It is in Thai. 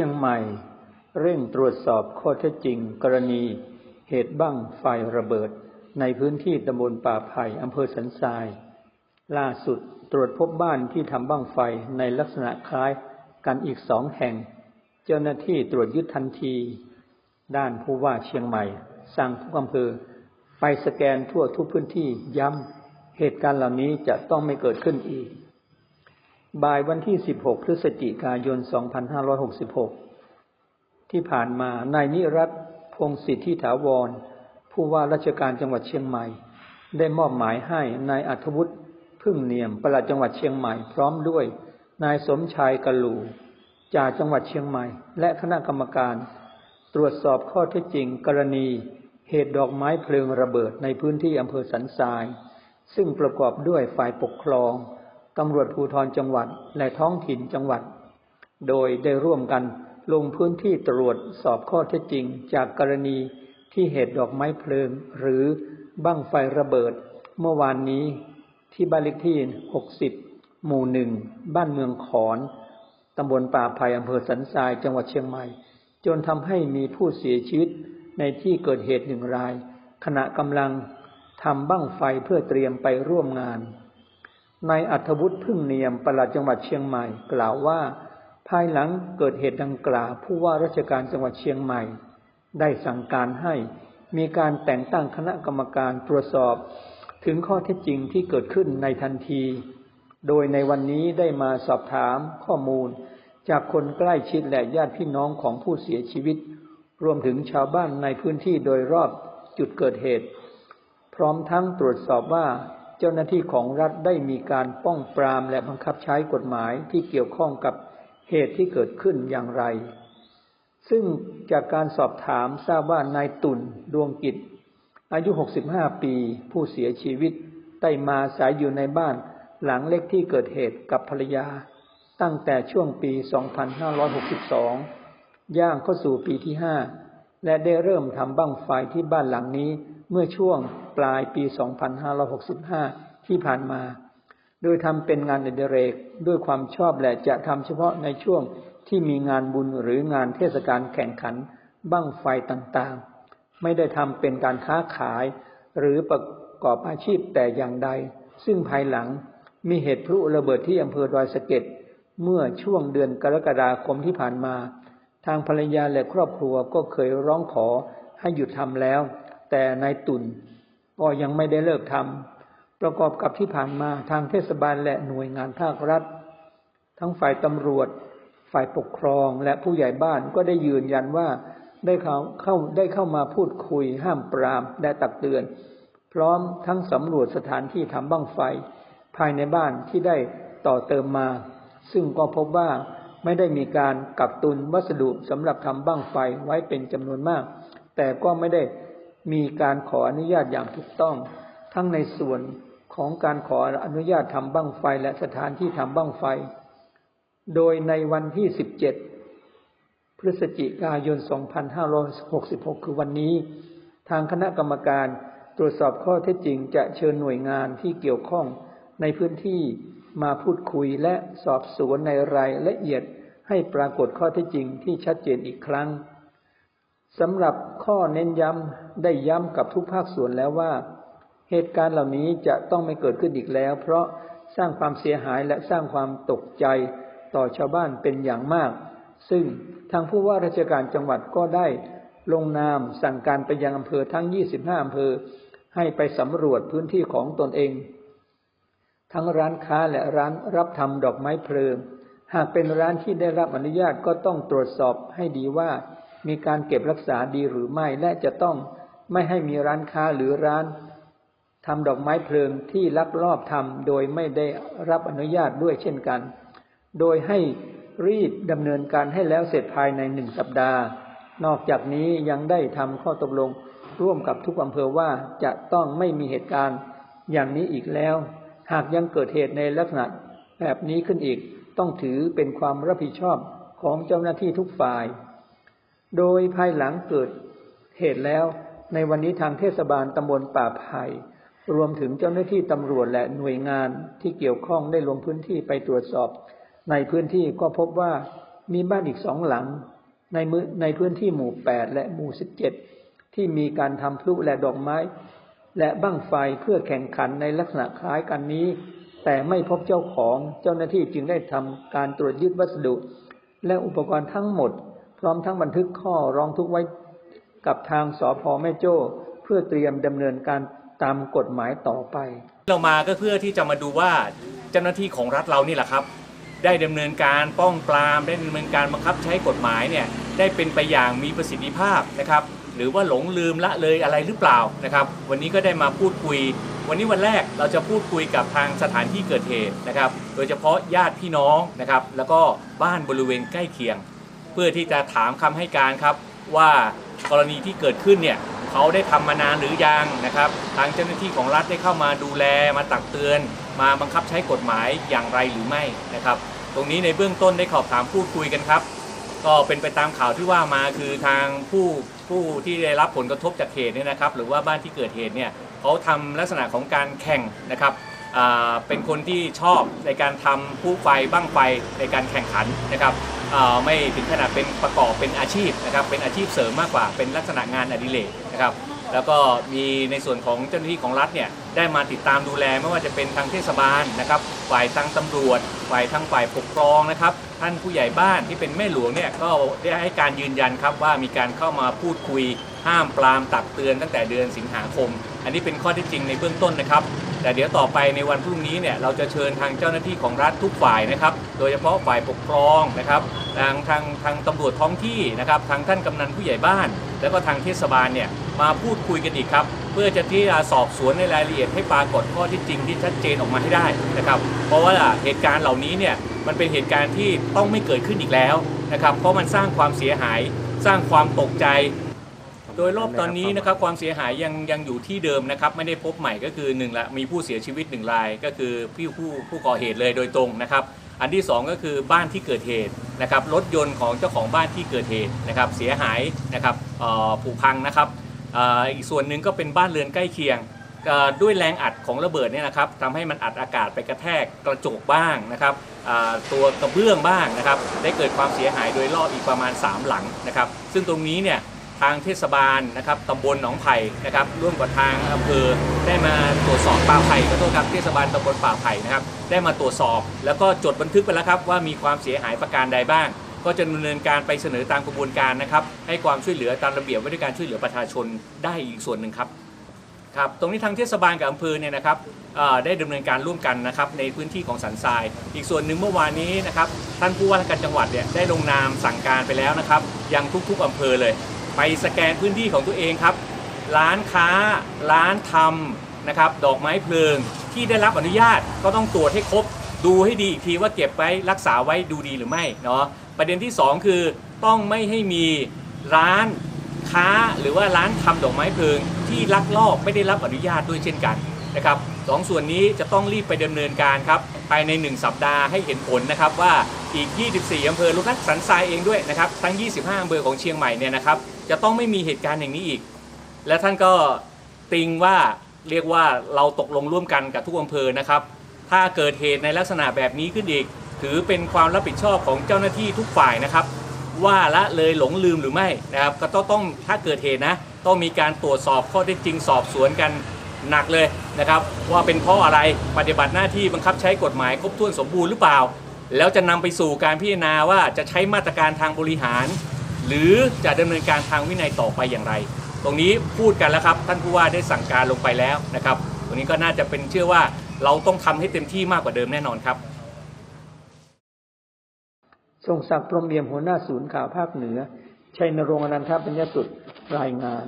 ชียงใหม่ เร่งตรวจสอบข้อเท็จจริง กรณีเหตุบั้งไฟระเบิด ในพื้นที่ตำบลป่าไผ่อำเภอสันทราย ล่าสุดตรวจพบบ้านที่ทำบั้งไฟในลักษณะคล้ายกันอีกสองแห่ง เจ้าหน้าที่ตรวจยึดทันที ด้านผู้ว่าเชียงใหม่ สั่งทุกอำเภอ ไปสแกนทั่วทุกพื้นที่ย้ำเหตุการณ์เหล่านี้จะต้องไม่เกิดขึ้นอีก บ่ายวันที่ 16 พฤศจิกายน 2566 ที่ผ่านมานายนิรัตพงศิทธิถาวร ผู้ว่าราชการจังหวัดเชียงใหม่ ได้มอบหมายให้นายอัธวุฒิพึ่งเนียมปลัดจังหวัดเชียงใหม่พร้อมด้วย นายสมชายกะลูจากจังหวัดเชียงใหม่ และคณะกรรมการ ตรวจสอบข้อเท็จจริง กรณี เหตุดอกไม้เพลิงระเบิดในพื้นที่อำเภอสันทราย ซึ่งประกอบด้วยฝ่ายปกครอง ตำรวจภูธรจังหวัดและท้องถิ่นจังหวัด โดยได้ร่วมกันลงพื้นที่ตรวจสอบข้อเท็จจริง จากกรณีที่เหตุดอกไม้เพลิง หรือบั้งไฟระเบิด เมื่อวานนี้ที่บ้านเลขที่ 60 หมู่หนึ่ง บ้านเมืองขอน ตำบลป่าไผ่อำเภอสันทรายจังหวัดเชียงใหม่ จนทำให้มีผู้เสียชีวิตในที่เกิดเหตุหนึ่งราย ขณะกำลังทำบั้งไฟเพื่อเตรียมไปร่วมงาน นายอัธวุฒิพึ่งเนียมปลัดจังหวัดเชียงใหม่ กล่าวว่า ภายหลังเกิดเหตุดังกล่าวผู้ว่าราชการจังหวัดเชียงใหม่ ได้สั่งการให้มีการแต่งตั้งคณะกรรมการตรวจสอบ ถึงข้อเท็จจริงที่เกิดขึ้นในทันที โดยในวันนี้ได้มาสอบถามข้อมูล จากคนใกล้ชิดและญาติพี่น้องของผู้เสียชีวิต รวมถึงชาวบ้านในพื้นที่โดยรอบจุดเกิดเหตุ พร้อมทั้งตรวจสอบว่า เจ้าหน้าที่ของรัฐได้มีการป้องปรามและบังคับใช้กฎหมายที่เกี่ยวข้องกับเหตุที่เกิดขึ้นอย่างไร ซึ่งจากการสอบถามทราบว่านายตุ่นดวงกิจ อายุ 65 ปี ผู้เสียชีวิตได้มาสายอยู่ในบ้านหลังเล็กที่เกิดเหตุกับภรรยา ตั้งแต่ช่วงปี 2562 ย่างเข้าสู่ปีที่ 5 และได้เริ่มทำบั้งไฟที่บ้านหลังนี้เมื่อช่วง ปลายปี 2565 ที่ผ่านมา โดยทำเป็นงานอดิเรกด้วยความชอบและจะทำเฉพาะในช่วงที่มีงานบุญหรืองานเทศกาลแข่งขันบั้งไฟต่างๆ ไม่ได้ทำเป็นการค้าขาย หรือประกอบอาชีพแต่อย่างใด ซึ่งภายหลังมีเหตุพลุระเบิดที่อำเภอดอยสะเก็ดเมื่อช่วงเดือนกรกฎาคมที่ผ่านมา ทางภรรยาและครอบครัวก็เคยร้องขอให้หยุดทำแล้ว แต่นายตุน ก็ยังไม่ได้เลิกทำประกอบกับที่ผ่านมาทางเทศบาลและหน่วยงานภาครัฐ ทั้งฝ่ายตำรวจ ฝ่ายปกครองและผู้ใหญ่บ้านก็ได้ยืนยันว่าได้เข้าเข้าได้เข้ามาพูดคุยห้ามปรามและตักเตือน พร้อมทั้งสำรวจสถานที่ทำบั้งไฟ ภายในบ้านที่ได้ต่อเติมมา ซึ่งก็พบว่าไม่ได้มีการกักตุนวัสดุสำหรับทำบั้งไฟไว้เป็นจำนวนมาก แต่ก็ไม่ได้ มีการขออนุญาตอย่างถูกต้อง ทั้งในส่วนของการขออนุญาตทำบั้งไฟและสถานที่ทำบั้งไฟ โดยในวันที่ 17 พฤศจิกายน 2566 คือวันนี้ ทางคณะกรรมการตรวจสอบข้อเท็จจริงจะเชิญหน่วยงานที่เกี่ยวข้องในพื้นที่มาพูดคุยและสอบสวนในรายละเอียดให้ปรากฏข้อเท็จจริงที่ชัดเจนอีกครั้ง สำหรับข้อเน้นย้ำได้ย้ำกับทุกภาคส่วนแล้วว่า เหตุการณ์เหล่านี้จะต้องไม่เกิดขึ้นอีกแล้ว เพราะสร้างความเสียหายและสร้างความตกใจต่อชาวบ้านเป็นอย่างมาก ซึ่งทางผู้ว่าราชการจังหวัดก็ได้ลงนามสั่งการไปยังอำเภอทั้ง 25 อำเภอ ให้ไปสำรวจพื้นที่ของตนเอง ทั้งร้านค้าและร้านรับทำดอกไม้เพลิง หากเป็นร้านที่ได้รับอนุญาตก็ต้องตรวจสอบให้ดีว่า มีการเก็บรักษาดีหรือไม่ และจะต้องไม่ให้มีร้านค้าหรือร้านทำดอกไม้เพลิงที่ลักลอบทำโดยไม่ได้รับอนุญาตด้วยเช่นกัน โดยให้รีบดำเนินการให้แล้วเสร็จภายในหนึ่งสัปดาห์ นอกจากนี้ยังได้ทำข้อตกลงร่วมกับทุกอำเภอว่าจะต้องไม่มีเหตุการณ์อย่างนี้อีกแล้ว หากยังเกิดเหตุในลักษณะแบบนี้ขึ้นอีก ต้องถือเป็นความรับผิดชอบของเจ้าหน้าที่ทุกฝ่าย โดยภายหลังเกิดเหตุแล้ว ในวันนี้ทางเทศบาลตำบลป่าไผ่รวมถึงเจ้าหน้าที่ตำรวจและหน่วยงานที่เกี่ยวข้องได้ลงพื้นที่ไปตรวจสอบ ในพื้นที่ก็พบว่ามีบ้านอีกสองหลัง ในมือในพื้นที่หมู่แปดและหมู่สิบเจ็ดที่มีการทำพลุและดอกไม้ และบั้งไฟเพื่อแข่งขันในลักษณะคล้ายกันนี้ แต่ไม่พบเจ้าของเจ้าหน้าที่จึงได้ทำการตรวจยึดวัสดุ และอุปกรณ์ทั้งหมด พร้อมทั้งบันทึกข้อร้องทุกข์ไว้กับทางสพแม่โจ้ เพื่อเตรียมดำเนินการตามกฎหมายต่อไป เรามาก็เพื่อที่จะมาดูว่าเจ้าหน้าที่ของรัฐเรานี่แหละครับ ได้ดำเนินการป้องปรามได้ดำเนินการบังคับใช้กฎหมายเนี่ยได้เป็นไปอย่างมีประสิทธิภาพนะครับ หรือว่าหลงลืมละเลยอะไรหรือเปล่านะครับ วันนี้ก็ได้มาพูดคุย วันนี้วันแรกเราจะพูดคุยกับทางสถานที่เกิดเหตุนะครับ โดยเฉพาะญาติพี่น้องนะครับ แล้วก็บ้านบริเวณใกล้เคียง เพื่อที่จะถามคำให้การครับว่ากรณีที่เกิดขึ้นเนี่ยเขาได้ทำมานานหรือยังนะครับ ทางเจ้าหน้าที่ของรัฐได้เข้ามาดูแลมาตักเตือน มาบังคับใช้กฎหมายอย่างไรหรือไม่นะครับ ตรงนี้ในเบื้องต้นได้ขอบถามพูดคุยกันครับ ก็เป็นไปตามข่าวที่ว่ามาคือทางผู้ผู้ที่ได้รับผลกระทบจากเหตุเนี่ยนะครับ หรือว่าบ้านที่เกิดเหตุเนี่ยเขาทำลักษณะของการแข่งนะครับเป็นคนที่ชอบในการทำผู้ไฟบ้างไฟในการแข่งขันนะครับ ไม่ถึงขนาดเป็นประกอบเป็นอาชีพนะครับเป็นอาชีพเสริมมากกว่าเป็นลักษณะงานอดิเรกนะครับแล้วก็มีในส่วนของเจ้าหน้าที่ของรัฐเนี่ยได้มาติดตามดูแลไม่ว่าจะเป็นทางเทศบาลนะครับฝ่ายทางตำรวจ ฝ่ายทางฝ่ายปกครองนะครับท่านผู้ใหญ่บ้านที่เป็นแม่หลวงเนี่ยก็ได้ให้การยืนยันครับว่ามีการเข้ามาพูดคุยห้ามปรามตักเตือนตั้งแต่เดือนสิงหาคม อันนี้เป็นข้อท็จจริงในเบื้องต้นนะครับ แต่เดี๋ยวต่อไปในวันพรุ่งนี้เนี่ยเราจะเชิญทางเจ้าหน้าที่ของรัฐทุกฝ่ายนะครับ โดยเฉพาะฝ่ายปกครองนะครับ ทางทางทางตำรวจท้องที่นะครับ ทางท่านกำนันผู้ใหญ่บ้าน แล้วก็ทางเทศบาลเนี่ยมาพูดคุยกันอีกครับ เพื่อจะที่จะสอบสวนในรายละเอียดให้ปรากฏข้อที่จริงที่ชัดเจนออกมาให้ได้นะครับ เพราะว่าเหตุการณ์เหล่านี้เนี่ยมันเป็นเหตุการณ์ที่ต้องไม่เกิดขึ้นอีกแล้วนะครับ เพราะมันสร้างความเสียหาย สร้างความตกใจ โดยรอบตอนนี้นะครับความเสียหายยังยังอยู่ที่เดิมนะครับไม่ได้พบใหม่ก็คือหนึ่งละมีผู้เสียชีวิตหนึ่งรายก็คือผู้ผู้ผู้ก่อเหตุเลยโดยตรงนะครับ อันที่สองก็คือบ้านที่เกิดเหตุนะครับรถยนต์ของเจ้าของบ้านที่เกิดเหตุนะครับเสียหายนะครับผุพังนะครับอีกส่วนหนึ่งก็เป็นบ้านเรือนใกล้เคียงด้วยแรงอัดของระเบิดเนี่ยนะครับทำให้มันอัดอากาศไปกระแทกกระจกบ้างนะครับตัวกระเบื้องบ้างนะครับ ได้เกิดความเสียหายโดยรอบอีกประมาณ 3 หลังนะครับ ซึ่งตรงนี้เนี่ย ทางเทศบาลนะครับตำบลหนองไผ่นะครับร่วมกับทางอำเภอได้มาตรวจสอบป่าไผ่ขอโทษครับเทศบาลตำบลป่าไผ่นะครับได้มาตรวจสอบ แล้วก็จดบันทึกไปแล้วครับว่ามีความเสียหายประการใดบ้าง ก็จะดำเนินการไปเสนอตามกระบวนการนะครับให้ความช่วยเหลือตามระเบียบว่าด้วยการช่วยเหลือประชาชนได้อีกส่วนหนึ่งครับครับตรงนี้ทางเทศบาลกับอำเภอเนี่ยนะครับได้ดำเนินการร่วมกันนะครับในพื้นที่ของสันทราย อีกส่วนหนึ่งเมื่อวานนี้นะครับท่านผู้ว่าราชการจังหวัดเนี่ยได้ลงนามสั่งการไปแล้วนะครับยังทุกๆอำเภอเลย ไปสแกนพื้นที่ของตัวเองครับ ร้านค้า ร้านทำนะครับ ดอกไม้เพลิงที่ได้รับอนุญาตก็ต้องตรวจให้ครบ ดูให้ดีอีกทีว่าเก็บไว้รักษาไว้ดูดีหรือไม่เนาะประเด็นที่สองคือต้องไม่ให้มีร้านค้าหรือว่าร้านทำดอกไม้เพลิงที่ลักลอบไม่ได้รับอนุญาตด้วยเช่นกัน นะครับสองส่วนนี้จะต้องรีบไปดำเนินการครับภายใน 1 สัปดาห์ให้เห็นผลนะครับว่าอีก 24 อำเภอรวมทั้งสันทรายเองด้วยนะครับทั้ง 25 อำเภอของเชียงใหม่เนี่ยนะครับจะต้องไม่มีเหตุการณ์อย่างนี้อีก และท่านก็ติงว่าเรียกว่าเราตกลงร่วมกันกับทุกอำเภอนะครับ ถ้าเกิดเหตุในลักษณะแบบนี้ขึ้นอีก ถือเป็นความรับผิดชอบของเจ้าหน้าที่ทุกฝ่ายนะครับ ว่าละเลยหลงลืมหรือไม่นะครับ ก็ต้องถ้าเกิดเหตุนะ ต้องมีการตรวจสอบข้อเท็จจริงสอบสวนกัน หนักเลยนะครับว่าเป็นเพราะอะไรปฏิบัติหน้าที่บังคับใช้กฎหมายครบถ้วนสมบูรณ์หรือเปล่า แล้วจะนำไปสู่การพิจารณาว่าจะใช้มาตรการทางบริหาร หรือจะดำเนินการทางวินัยต่อไปอย่างไร ตรงนี้พูดกันแล้วครับ ท่านผู้ว่าได้สั่งการลงไปแล้วนะครับตรงนี้ก็น่าจะเป็นเชื่อว่าเราต้องทำให้เต็มที่มากกว่าเดิมแน่นอนครับทรงศักดิ์พรมเอี่ยมหัวหน้าศูนย์ข่าวภาคเหนือชัยนรงค์อนันทปัญญสุดรายงาน